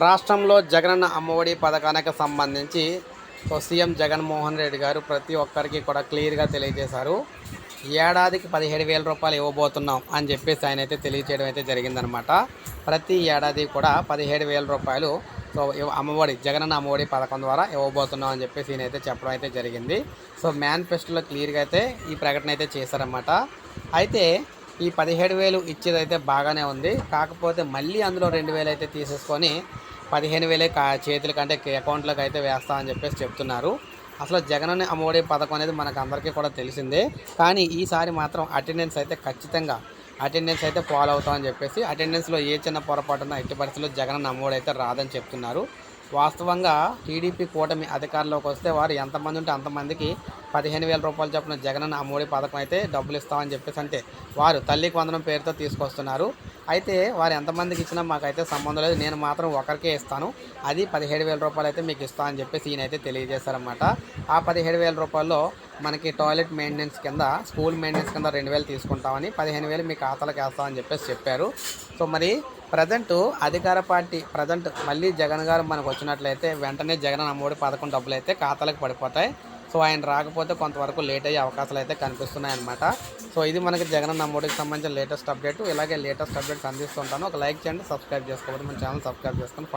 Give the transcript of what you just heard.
రాష్ట్రంలో జగనన్న అమ్మఒడి పథకానికి సంబంధించి సో సీఎం జగన్మోహన్ రెడ్డి గారు ప్రతి ఒక్కరికి కూడా క్లియర్గా తెలియజేశారు. ఏడాదికి పదిహేడు వేల రూపాయలు ఇవ్వబోతున్నాం అని చెప్పేసి ఆయన అయితే తెలియజేయడం అయితే జరిగిందనమాట. ప్రతి ఏడాది కూడా పదిహేడు వేల రూపాయలు సో అమ్మఒడి జగనన్న అమ్మఒడి పథకం ద్వారా ఇవ్వబోతున్నాం అని చెప్పేసి ఈయన అయితే చెప్పడం అయితే జరిగింది. సో మేనిఫెస్టోలో క్లియర్గా అయితే ఈ ప్రకటన అయితే చేశారన్నమాట అయితే ఈ పదిహేడు వేలు ఇచ్చేదైతే బాగానే ఉంది. కాకపోతే మళ్ళీ అందులో రెండు వేలు అయితే తీసేసుకొని పదిహేను వేలే కా చేతుల కంటే అకౌంట్లోకి అయితే వేస్తామని చెప్పేసి చెప్తున్నారు. అసలు జగనన్న అమ్మఒడి పథకం అనేది మనకు అందరికీ కూడా తెలిసిందే. కానీ ఈసారి మాత్రం అటెండెన్స్ అయితే ఖచ్చితంగా అటెండెన్స్ అయితే ఫాలో అవుతామని చెప్పేసి అటెండెన్స్లో ఏ చిన్న పొరపాటున ఎట్టి పరిస్థితుల్లో జగనన్న అమ్మఒడి అయితే రాదని చెప్తున్నారు. వాస్తవంగా టీడీపీ కూటమి అధికారంలోకి వస్తే వారు ఎంతమంది ఉంటే అంతమందికి పదిహేను వేల రూపాయలు చొప్పున జగనన్న అమ్మఒడి పథకం అయితే డబ్బులు ఇస్తామని చెప్పేసి అంటే వారు తల్లికి వందనం పేరుతో తీసుకొస్తున్నారు. అయితే వారు ఎంతమందికి ఇచ్చినా మాకైతే సంబంధం లేదు. నేను మాత్రం ఒకరికే ఇస్తాను. అది పదిహేడు వేల రూపాయలు అయితే మీకు ఇస్తామని అని చెప్పేసి ఈయన అయితే ఆ పదిహేడు వేల రూపాయల్లో మనకి టాయిలెట్ మెయింటెనెన్స్ కింద స్కూల్ మెయింటెనెన్స్ కింద రెండు వేలు తీసుకుంటామని పదిహేను వేలు మీ ఖాతాలకు వేస్తామని చెప్పేసి చెప్పారు. సో మరి ప్రజెంట్ అధికార పార్టీ ప్రజెంట్ మళ్ళీ జగన్ గారు మనకు వచ్చినట్లయితే వెంటనే జగన్ అమ్మఒడి పథకం డబ్బులు అయితే ఖాతాలకు పడిపోతాయి. సో ఆయన రాకపోతే కొంతవరకు లేట్ అయ్యే అవకాశాలు అయితే కనిపిస్తున్నాయి అనమాట సో ఇది మనకి జగన్ అమ్మఒడికి సంబంధించిన లేటెస్ట్ అప్డేట్. ఇలాగే లేటెస్ట్ అప్డేట్స్ అందిస్తుంటాను ఒక లైక్ చేయండి సబ్స్క్రైబ్ చేసుకోవద్దు. మన ఛానల్ సబ్స్క్రైబ్ చేసుకొని